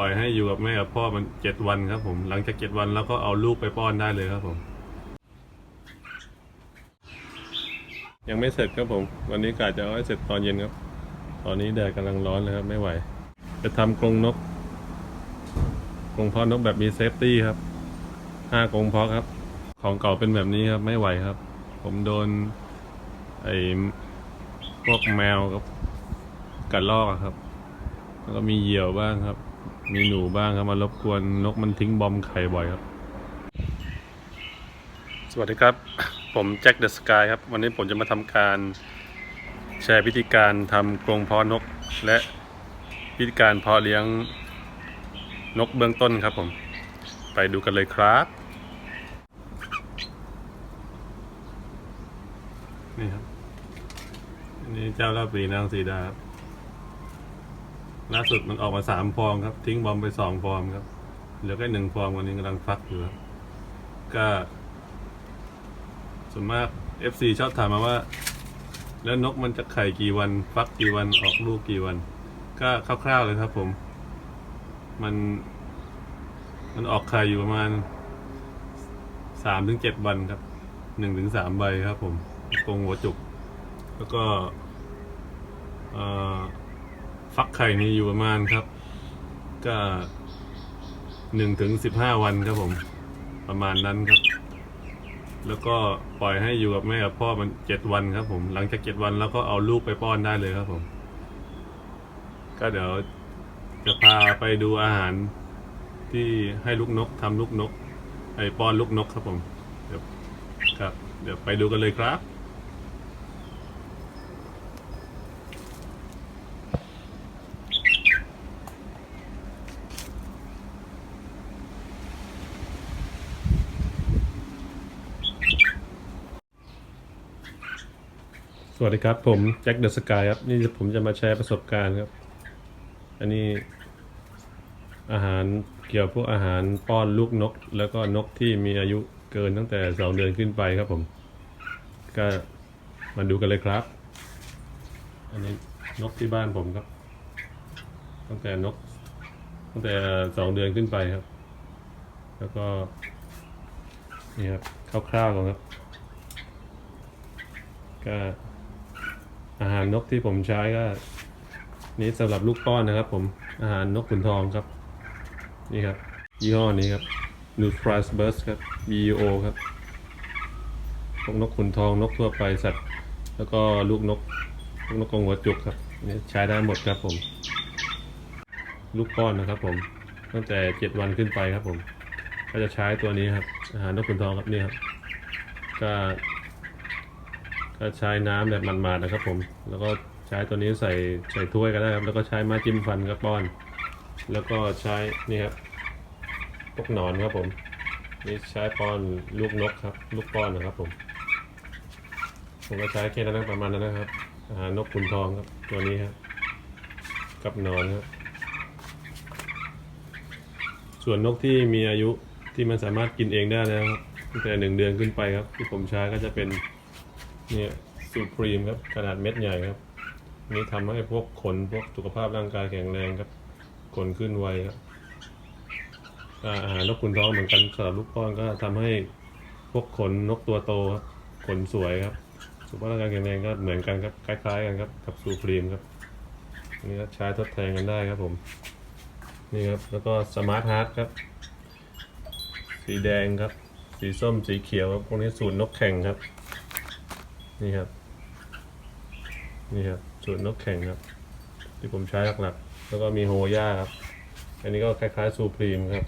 ปล่อยให้อยู่กับแม่กับพ่อมันเจ็ดวันครับผม หลังจากเจ็ดวันแล้วก็เอาลูกไปป้อนได้เลยครับผม ยังไม่เสร็จครับผม วันนี้กะจะเอาให้เสร็จตอนเย็นครับ ตอนนี้แดดกำลังร้อนเลยครับ ไม่ไหว จะทำกรงนกกรงเพาะนกแบบมีเซฟตี้ครับห้ากรงเพาะครับ ของเก่าเป็นแบบนี้ครับ ไม่ไหวครับ ผมโดนไอ้พวกแมวครับกัดลอกครับ แล้วก็มีเหยี่ยวบ้างครับ มีหนูบ้างครับมารบกวนนกมันทิ้งบอมไข่บ่อยครับ สวัสดีครับ ผมแจ็คเดอะสกายครับ วันนี้ผมจะมาทำการแชร์วิธีการทำกรงเพาะนก และวิธีการเพาะเลี้ยงนกเบื้องต้นครับผม ไปดูกันเลยครับนี่ครับ อันนี้เจ้าลาบปีนางสีดาครับ ล่าสุดมันออกมาสามฟองครับ ทิ้งบอมไปสองฟองครับ เหลือแค่หนึ่งฟองวันนี้กำลังฟักอยู่ครับก็ส่วนมาก FC ชอบถามมาว่า แล้วนกมันจะไข่กี่วัน ฟักกี่วันออกลูกกี่วัน ก็คร่าวๆเลยครับ ผม มัน มันออกไข่อยู่ประมาณสามถึงเจ็ดวันครับหนึ่งถึงสามใบครับ ผมกรงหัวจุก แล้วก็ เอ่อ ฟักไข่นี่อยู่ประมาณครับ ก็หนึ่งถึงสิบห้าวันครับผม ประมาณนั้นครับ แล้วก็ปล่อยให้อยู่กับแม่กับพ่อมันเจ็ดวันครับผม หลังจากเจ็ดวันแล้วก็เอาลูกไปป้อนได้เลยครับผม ก็เดี๋ยวจะพาไปดูอาหารที่ให้ลูกนกทำลูกนกไอป้อนลูกนกครับผม เดี๋ยวครับ เดี๋ยวไปดูกันเลยครับ สวัสดีครับ ผมแจ็คเดอะสกายครับ นี่ผมจะมาแชร์ประสบการณ์ครับ อันนี้อาหารเกี่ยวพวกอาหารป้อนลูกนก แล้วก็นกที่มีอายุเกินตั้งแต่สองเดือนขึ้นไปครับผม ก็มาดูกันเลยครับ อันนี้นกที่บ้านผมครับ ตั้งแต่นก ตั้งแต่สองเดือนขึ้นไปครับ แล้วก็นี่ครับคร่าวๆก่อนครับก็ อาหารนกที่ผมใช้ก็ นี่สำหรับลูกป้อนนะครับ ผมอาหารนกขุนทองครับ นี่ครับ ยี่ห้อนี้ครับ n u t r i s Burst ครับ BEO ครับพวกนกขุนทองนกทั่วไปสัตว์ แล้วก็ลูกนกลูกนกกรงหัวจุกครับนี่ใช้ได้หมดครับผม ลูกป้อนนะครับ ผมตั้งแต่เจ็ดวันขึ้นไปครับผม ก็จะใช้ตัวนี้ครับอาหารนกขุนทองครับนี่ครับก็ ก็ใช้น้ำแบบมันๆนะครับผม แล้วก็ใช้ตัวนี้ใส่ใส่ถ้วยก็ได้ครับ แล้วก็ใช้ไม้จิ้มฟันครับป้อน แล้วก็ใช้นี่ครับพวกหนอนครับผม นี่ใช้ป้อนลูกนกครับ ลูกป้อนนะครับผมผมก็ใช้แค่นั้นประมาณนั้นนะครับอาหารนกขุนทองครับตัวนี้ครับกับนอนครับส่วนนกที่มีอายุที่มันสามารถกินเองได้แล้วครับตั้งแต่หนึ่งเดือนขึ้นไปครับ ที่ผมใช้ก็จะเป็น เนี่ยสูตรครีมครับขนาดเม็ดใหญ่ครับนี่ทำให้พวกขนพวกสุขภาพร่างกายแข็งแรงครับขนขึ้นไวครับอาหารนกขุนทองเหมือนกันสำหรับลูกป้อนก็ทำให้พวกขนนกตัวโตครับขนสวยครับสุขภาพร่างกายแข็งแรงก็เหมือนกันครับคล้ายๆกันครับกับสูตรครีมครับนนี่ก็ใช้ทดแทนกันได้ครับผมนี่ครับแล้วก็สมาร์ทฮาร์ดครับสีแดงครับสีส้มสีเขียวครับพวกนี้สูตรนกแข่งครับ นี่ครับ นี่ครับสูตรนกแข่งครับ ที่ผมใช้หลักๆแล้วก็มีโฮย่าครับ อันนี้ก็คล้ายๆซูพรีมครับ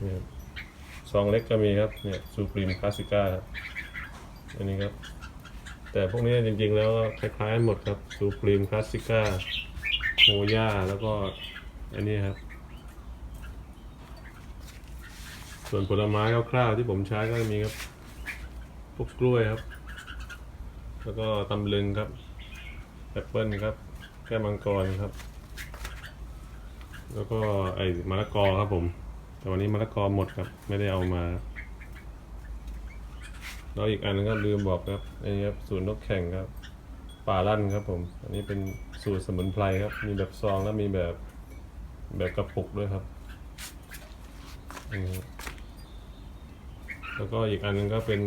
นี่ครับซองเล็กก็มีครับเนี่ยซูพรีมคลาสสิก้าครับอันนี้ครับ แต่พวกนี้จริงๆแล้วก็คล้ายๆหมดครับซูพรีมคลาสสิก้าโฮย่าแล้วก็อันนี้ครับ ส่วนผลไม้คร่าวๆที่ผมใช้ก็มีครับ พวกกล้วยครับ แล้วก็ตำลึงครับแอปเปิลครับ แก้มังกรครับ แล้วก็ไอ้มะละกอครับผม แต่วันนี้มะละกอหมดครับ ไม่ได้เอามา แล้วอีกอันนึงก็ลืมบอกครับ อันนี้ครับสูตรนกแข่งครับป่าลั่นครับผม อันนี้เป็นสูตรสมุนไพรครับ มีแบบซองแล้วมีแบบแบบกระปุกด้วยครับ แล้วก็อีกอันหนึงก็เป็น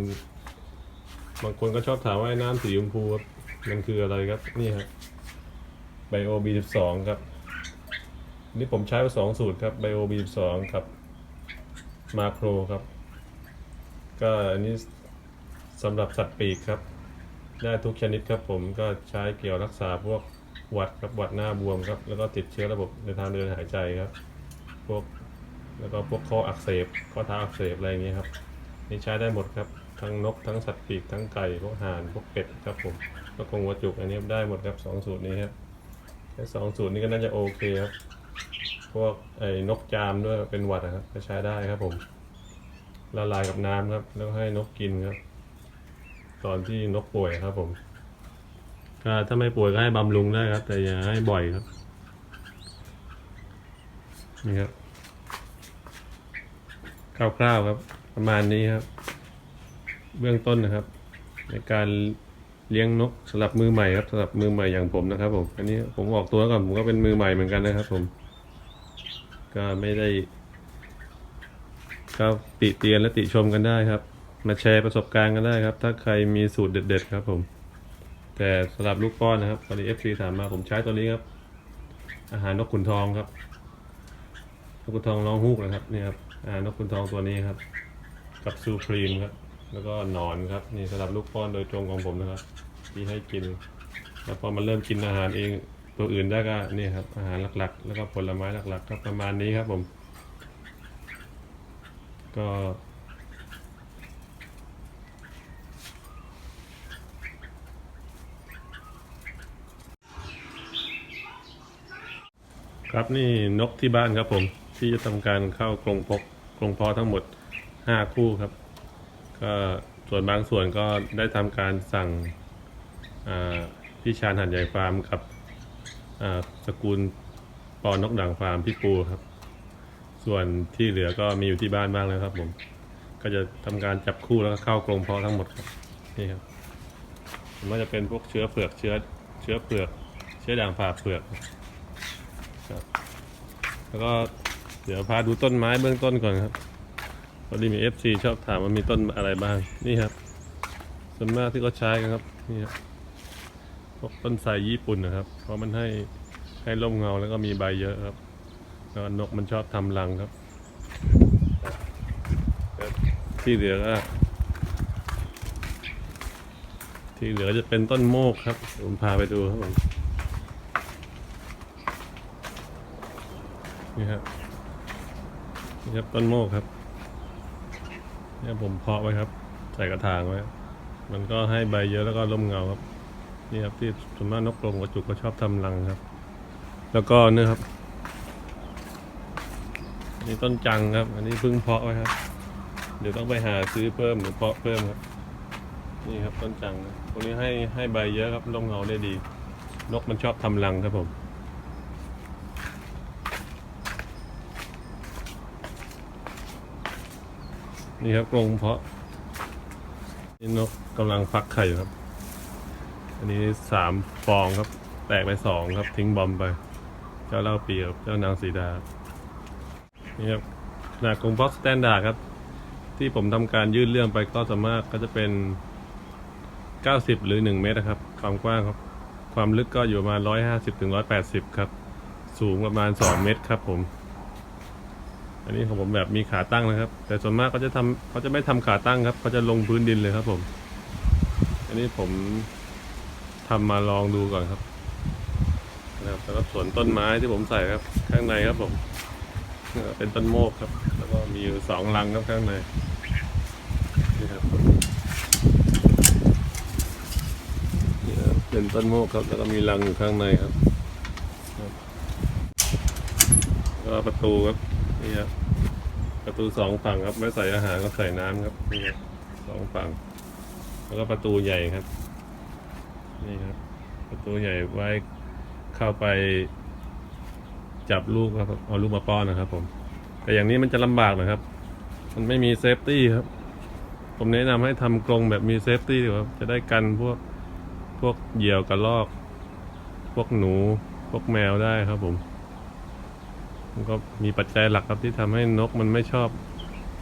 บางคนก็ชอบถามว่าน้ำสีชมพูครับมันคืออะไรครับ นี่ครับไบโอบีสิบสองครับ นี่ผมใช้ไปสองสูตรครับไบโอบีสิบสองครับมาโครครับ ก็อันนี้สำหรับสัตว์ปีกครับ ได้ทุกชนิดครับผมก็ใช้เกี่ยวรักษาพวกหวัดครับหวัดหน้าบวมครับ แล้วก็ติดเชื้อระบบในทางเดินหายใจครับ พวกแล้วก็พวกข้ออักเสบข้อเท้าอักเสบอะไรอย่างเงี้ยครับ นี่ใช้ได้หมดครับ ทั้งนกทั้งสัตว์ปีกทั้งไก่พวกห่านพวกเป็ดครับผมก็คงวัวจุกอันนี้ได้หมดครับสองสูตรนี้ครับแค่สองสูตรนี้ก็น่าจะโอเคครับพวกไอ้นกจามด้วยเป็นหวัดนะครับก็ใช้ได้ครับผมละลายกับน้ำครับ แล้วให้นกกินครับ ตอนที่นกป่วยครับผมก็ถ้าไม่ป่วยก็ให้บำรุงได้ครับ แต่อย่าให้บ่อยครับนี่ครับคร่าวๆครับ ประมาณนี้ครับ เบื้องต้นนะครับ ในการเลี้ยงนกสำหรับมือใหม่ครับสำหรับมือใหม่อย่างผมนะครับผมอันนี้ผมออกตัวก่อนผมก็เป็นมือใหม่เหมือนกันนะครับ ผม ก็ไม่ได้ก็ติเตียนและติชมกันได้ครับ มาแชร์ประสบการณ์กันได้ครับ ถ้าใครมีสูตรเด็ด ๆ ครับ ผม แต่สำหรับลูกป้อนนะครับตอนนี้เอฟซีถามมาผมใช้ตัวนี้ครับ อาหารนกขุนทองครับนกขุนทองร้องฮูกนะครับนี่ครับอาหารนกขุนทองตัวนี้ครับ กับซูพรีมครับ แล้วก็หนอนครับนี่สำหรับลูกป้อนโดยตรงของผมนะครับ ที่ให้กิน แล้วพอมันเริ่มกินอาหารเองตัวอื่นได้ก็นี่ครับอาหารหลักๆ แล้วก็ผลไม้หลักๆครับประมาณนี้ครับผม ก็ครับนี่นกที่บ้านครับผมที่จะทำการเข้ากรงพกกรงเพาะทั้งหมดห้าคู่ครับ ก็ส่วนบางส่วนก็ได้ทำการสั่งพี่ชาญหันใหญ่ฟาร์มกับสกุลปอนกด่างฟาร์มพี่ปูครับ ส่วนที่เหลือก็มีอยู่ที่บ้านบ้างแล้วครับ ผม ก็จะทำการจับคู่แล้วก็เข้ากรงเพาะทั้งหมดครับนี่ครับผมว่าจะเป็นพวกเชื้อเผือกเชื้อเชื้อเผือกเชื้อด่างฝาเผือกครับแล้วก็เดี๋ยวพาดูต้นไม้เบื้องต้นก่อนครับ พอดีมีเอฟซีชอบถามว่ามีต้นอะไรบ้าง นี่ครับส่วนมากที่เขาใช้กันครับ นี่ครับพวกต้นไทรญี่ปุ่นนะครับ เพราะมันให้ให้ร่มเงาแล้วก็มีใบเยอะครับ แล้วนกมันชอบทำรังครับ ที่เหลือก็ที่เหลือจะเป็นต้นโมกครับ ผมพาไปดูครับผมนี่ครับนี่ครับต้นโมกครับ เนี่ยผมเพาะไว้ครับ ใส่กระถางไว้ มันก็ให้ใบเยอะแล้วก็ร่มเงาครับ นี่ครับที่ส่วนมากนกกรงกระจุกก็ชอบทำรังครับ แล้วก็เนี่ยครับนนี่ต้นจังครับ อันนี้เพิ่งเพาะไว้ครับ เดี๋ยวต้องไปหาซื้อเพิ่มหรือเพาะเพิ่มครับ นี่ครับต้นจังตรงนี้ให้ให้ใบเยอะครับร่มเงาได้ดี นกมันชอบทำรังครับผม นี่ครับกรงเพาะนี่นกกำลังฟักไข่อยู่ครับ อันนี้สามฟองครับ แตกไปสองครับ ทิ้งบอมไป เจ้าเล่าปีกับเจ้านางสีดา นี่ครับขนาดกรงเพาะสแตนดาร์ดครับ ที่ผมทำการยื่นเรื่องไปก็สามารถก็จะเป็น90หรือ1เมตรนะครับ ความกว้างครับ ความลึกก็อยู่ประมาณ150ถึง180ครับ สูงประมาณ2เมตรครับผม อันนี้ของผมแบบมีขาตั้งนะครับ แต่ส่วนมากเขาจะทำเขาจะไม่ทำขาตั้งครับเขาจะลงพื้นดินเลยครับผม อันนี้ผมทำมาลองดูก่อนครับนะครับแล้วก็สวนต้นไม้ที่ผมใส่ครับ ข้างในครับผมเป็นต้นโมกครับ แล้วก็มีอยู่สองรังครับข้างในนี่ครับเป็นต้นโมกครับ แล้วก็มีรังอยู่ข้างในครับก็ประตูครับ นี่ครับประตูสองฝั่งครับไว้ใส่อาหารก็ใส่น้ำครับนี่ครับสองฝั่ง แล้วก็ประตูใหญ่ครับนี่ครับ ประตูใหญ่ไว้เข้าไป จับลูกครับเอาลูกมาป้อนนะครับ ผม แต่อย่างนี้มันจะลำบากนะครับ มันไม่มีเซฟตี้ครับ ผมแนะนำให้ทำกรงแบบมีเซฟตี้ดีกว่าครับจะได้กันพวกพวกเหยี่ยวกระรอก พวกหนู พวกแมวได้ครับผม ก็มีปัจจัยหลักครับที่ทำให้นกมันไม่ชอบ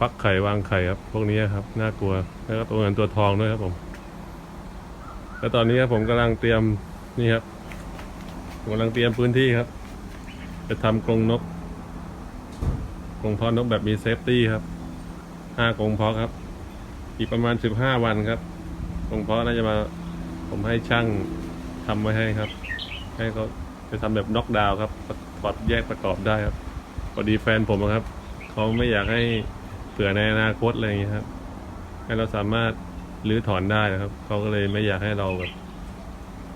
ฟักไข่วางไข่ครับ พวกนี้ครับน่ากลัวแล้วก็ตัวเงินตัวทองด้วยครับผม แล้วตอนนี้ครับผมกำลังเตรียมนี่ครับกำลังเตรียมพื้นที่ครับ จะทำกรงนกกรงเพาะนกแบบมีเซฟตี้ครับห้ากรงเพาะครับ อีกประมาณสิบห้าวันครับกรงเพาะน่าจะมา ผมให้ช่างทำไว้ให้ครับ ให้เขาจะทำแบบน็อกดาวครับถอดแยกประกอบได้ครับ อดีแฟนผมครับเขาไม่อยากให้เผื่อในอนาคตอะไรอย่างเงี้ยครับ ให้เราสามารถรื้อถอนได้นะครับเขาก็เลยไม่อยากให้เราแบบ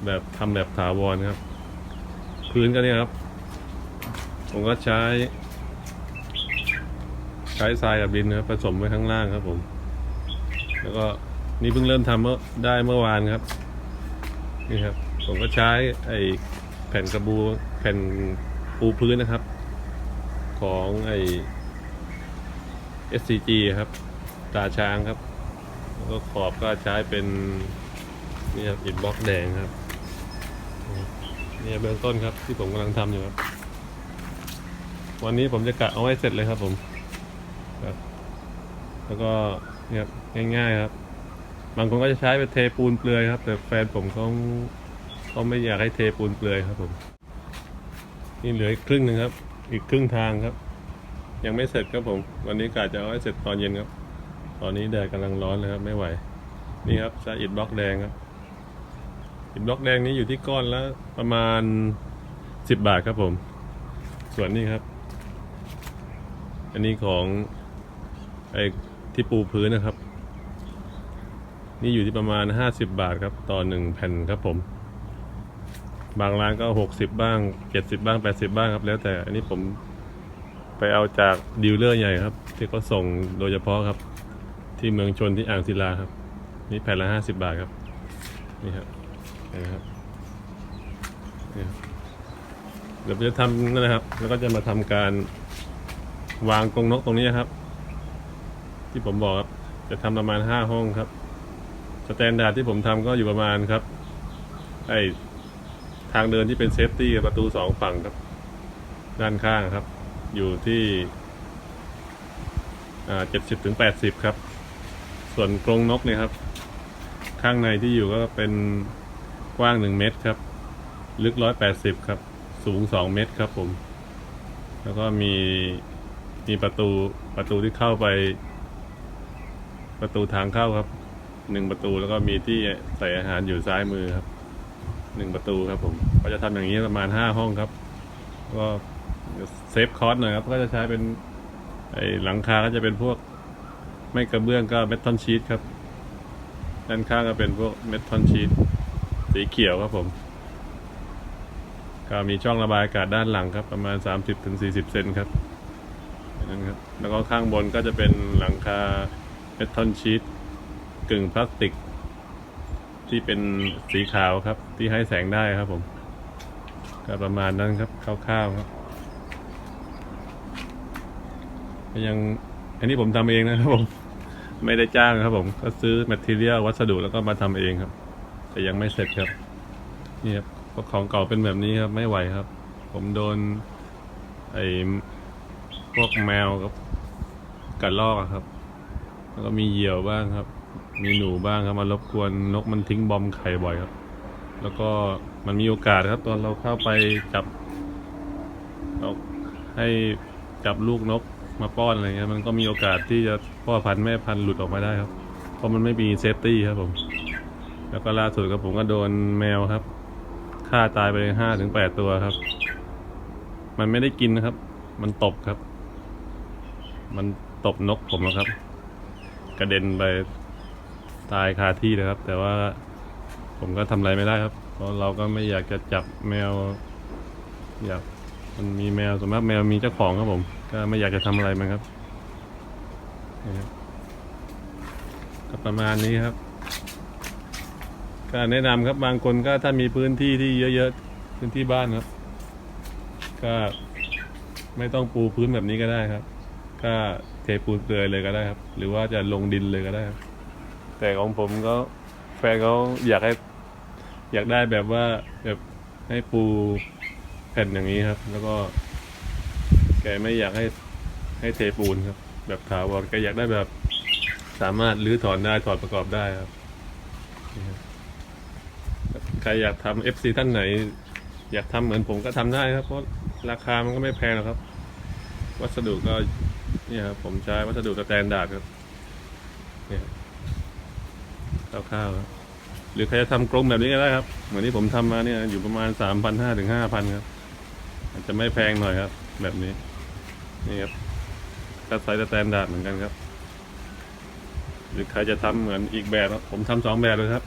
แบบทำแบบถาวรครับ พื้นก็เนี่ยครับ ผมก็ใช้ ใช้ทรายกับดินครับผสมไว้ข้างล่างครับผม แล้วก็นี่เพิ่งเริ่มทำเมื่อได้เมื่อวานครับนี่ครับ ผมก็ใช้ไอแผ่นกระบูแผ่นปูพื้นนะครับ ของไอ SCG ครับ ตาช้างครับ แล้วก็ขอบก็ใช้เป็นนี่ครับอิฐบล็อกแดงครับนี่เบื้องต้นครับที่ผมกำลังทำอยู่ครับ วันนี้ผมจะกะเอาไว้เสร็จเลยครับผมครับแล้วก็เนี่ยครับง่ายๆครับ บางคนก็จะใช้เป็นเทปูนเปลือยครับ แต่แฟนผมเขาเขาไม่อยากให้เทปูนเปลือยครับผมนี่เหลืออีกครึ่งหนึ่งครับ อีกครึ่งทางครับ ยังไม่เสร็จครับผม วันนี้กะจะเอาให้เสร็จตอนเย็นครับ ตอนนี้แดดกำลังร้อนเลยครับ ไม่ไหว นี่ครับใช้อิฐบล็อกแดงครับอิฐบล็อกแดงนี้อยู่ที่ก้อนละประมาณสิบบาทครับผม ส่วนนี้ครับ อันนี้ของไอ้ที่ปูพื้นนะครับ นี่อยู่ที่ประมาณห้าสิบบาทครับ ต่อหนึ่งแผ่นครับผม บางร้านก็หกสิบบ้างเจ็ดสิบบ้างแปดสิบบ้างครับแล้วแต่อันนี้ผมไปเอาจากดีลเลอร์ใหญ่ครับ ที่เขาส่งโดยเฉพาะครับ ที่เมืองชนที่อ่างศิลาครับ นี่แผ่นละห้าสิบบาทครับ นี่ครับเห็นะครับนี่ครับเดี๋ยวจะทำนั่นนะครับ แล้วก็จะมาทำการวางกรงนกตรงนี้ครับ ที่ผมบอกครับ จะทำประมาณห้าห้องครับสแตนดาร์ดที่ผมทำก็อยู่ประมาณครับ ไอ ทางเดินที่เป็นเซฟตี้ประตูสองฝั่งครับ ด้านข้างครับ อยู่ที่เจ็ดสิบถึงแปดสิบครับ ส่วนกรงนกเนี่ยครับ ข้างในที่อยู่ก็เป็นกว้างหนึ่งเมตรครับ ลึกร้อยแปดสิบครับ สูงสองเมตรครับผม แล้วก็มีมีประตูประตูที่เข้าไป ประตูทางเข้าครับหนึ่งประตูแล้วก็มีที่ใส่อาหารอยู่ซ้ายมือครับ หนึ่งประตูครับผม ก็จะทำอย่างนี้ประมาณห้าห้องครับ ก็เซฟคอสหน่อยครับ ก็จะใช้เป็นไอหลังคาก็จะเป็นพวกไม่กระเบื้องก็เมทัลชีตครับ ด้านข้างก็เป็นพวกเมทัลชีตสีเขียวครับผม ก็มีช่องระบายอากาศด้านหลังครับ ประมาณ 30-40ถึง40เซนครับนั้นครับ แล้วก็ข้างบนก็จะเป็นหลังคาเมทัลชีตกึ่งพลาสติก ที่เป็นสีขาวครับ ที่ให้แสงได้ครับผม ก็ประมาณนั้นครับคร่าวๆครับยังอันนี้ผมทำเองนะครับผมไม่ได้จ้างครับผมก็ซื้อแมทเทียลวัสดุแล้วก็มาทำเองครับ แต่ยังไม่เสร็จครับนี่ครับพราของเก่าเป็นแบบนี้ครับไม่ไหวครับ ผมโดนไอ้พวกแมวกับกัดลอกครับ แล้วก็มีเหยี่ยวบ้างครับ มีหนูบ้างครับมารบกวนนกมันทิ้งบอมไข่บ่อยครับ แล้วก็มันมีโอกาสครับ ตอนเราเข้าไปจับเราให้จับลูกนกมาป้อนอะไรเงี้ยมันก็มีโอกาสที่จะพ่อพันธุ์แม่พันธุ์หลุดออกมาได้ครับ เพราะมันไม่มีเซฟตี้ครับผม แล้วก็ล่าสุดครับผมก็โดนแมวครับฆ่าตายไปห้าถึงแปดตัวครับ มันไม่ได้กินนะครับ มันตบครับ มันตบนกผมนะครับ กระเด็นไป ตายคาที่เลยครับ แต่ว่าผมก็ทำอะไรไม่ได้ครับ เพราะเราก็ไม่อยากจะจับแมว อยากมันมีแมวสมมติแมวมีเจ้าของครับผม ก็ไม่อยากจะทำอะไรมันครับนี่ครับก็ประมาณนี้ครับก็แนะนำครับบางคนก็ถ้ามีพื้นที่ที่เยอะๆพื้นที่บ้านครับ ก็ไม่ต้องปูพื้นแบบนี้ก็ได้ครับ ก็เทปูนเปลือยเลยก็ได้ครับ หรือว่าจะลงดินเลยก็ได้ครับ แต่ของผมก็แฟนเขาอยากให้อยากได้แบบว่าแบบให้ปูแผ่นอย่างนี้ครับ แล้วก็ แกไม่อยากให้ให้เทปูนครับ แบบถาวรแกอยากได้แบบ สามารถรื้อถอนได้ถอดประกอบได้ครับใครอยากทำ FC ท่านไหน อยากทำเหมือนผมก็ทำได้ครับ เพราะราคามันก็ไม่แพงหรอกครับ วัสดุก็เนี่ยครับผมใช้วัสดุสแตนดาร์ดครับเนี่ย คร่าวๆครับหรือใครจะทำกรงแบบนี้ก็ได้ครับ เหมือนที่ผมทำมาเนี่ยอยู่ประมาณสามพันห้าถึงห้าพันครับอาจจะไม่แพงหน่อยครับ แบบนี้ นี่ครับก็ไซส์สแตนดาร์ดเหมือนกันครับ หรือใครจะทำเหมือนอีกแบบครับผมทำสองแบบเลยครับ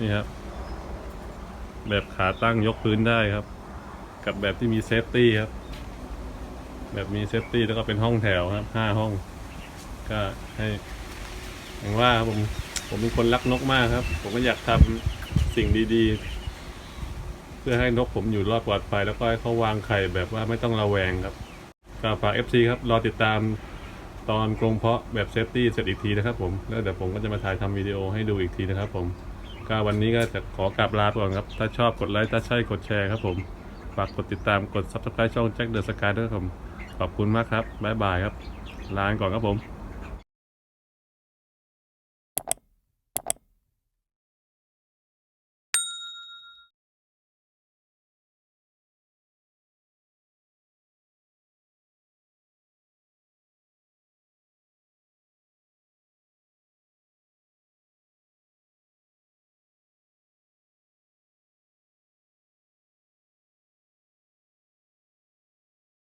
นี่ครับ แบบขาตั้งยกพื้นได้ครับ กับแบบที่มีเซฟตี้ครับ แบบมีเซฟตี้แล้วก็เป็นห้องแถวครับห้าห้อง ก็ให้อย่างว่าผม ผมเป็นคนรักนกมากครับ ผมก็อยากทำสิ่งดีๆ เพื่อให้นกผมอยู่รอดปลอดภัยแล้วก็ให้เขาวางไข่แบบว่าไม่ต้องระแวงครับก็ฝาก FC ครับ รอติดตามตอนกรงเพาะแบบเซฟตี้เสร็จอีกทีนะครับผมแล้วเดี๋ยวผมก็จะมาถ่ายทำวิดีโอให้ดูอีกทีนะครับผมก็วันนี้ก็จะขอกลับลาไปก่อนครับ ถ้าชอบกดไลค์ถ้าใช่กดแชร์ครับผม ฝากกดติดตามกด subscribe ช่องแจ็คเดอะสกายด้วยครับผม ขอบคุณมากครับ บ๊ายบายครับ ลาไปก่อนครับผม